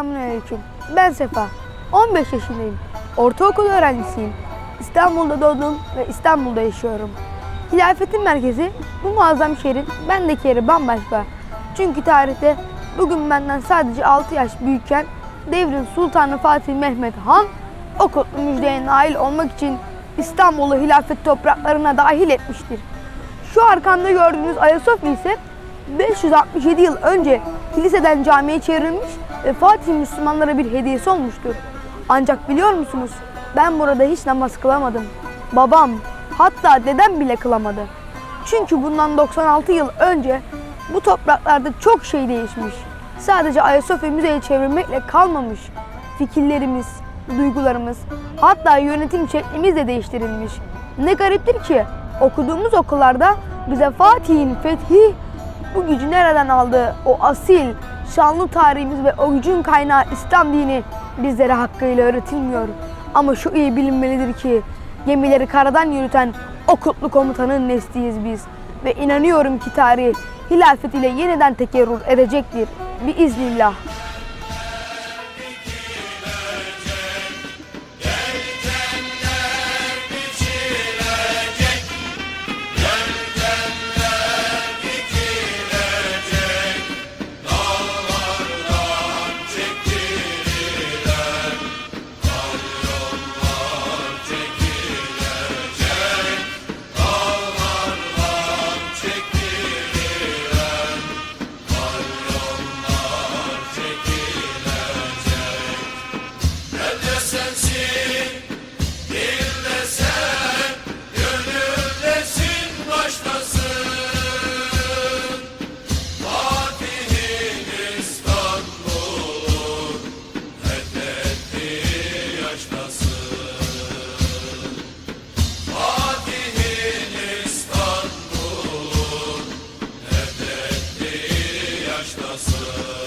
Selamünaleyküm. Ben Sefa. 15 yaşındayım. Ortaokul öğrencisiyim. İstanbul'da doğdum ve İstanbul'da yaşıyorum. Hilafetin merkezi bu muazzam şehrin bendeki yeri bambaşka. Çünkü tarihte bugün benden sadece 6 yaş büyükken devrin Sultanı Fatih Mehmet Han o kutlu müjdeye nail olmak için İstanbul'u hilafet topraklarına dahil etmiştir. Şu arkamda gördüğünüz Ayasofya ise 567 yıl önce kiliseden camiye çevrilmiş ve Fatih Müslümanlara bir hediyesi olmuştur. Ancak biliyor musunuz? Ben burada hiç namaz kılamadım. Babam, hatta dedem bile kılamadı. Çünkü bundan 96 yıl önce bu topraklarda çok şey değişmiş. Sadece Ayasofya müzeye çevirmekle kalmamış. Fikirlerimiz, duygularımız, hatta yönetim şeklimiz de değiştirilmiş. Ne gariptir ki okuduğumuz okullarda bize Fatih'in fethi bu gücü nereden aldığı o asil, şanlı tarihimiz ve o kaynağı İslam dini bizlere hakkıyla öğretilmiyor. Ama şu iyi bilinmelidir ki gemileri karadan yürüten o kutlu komutanın nesliyiz biz. Ve inanıyorum ki tarih hilafet ile yeniden tekerrür edecektir. Biiznillah. Burası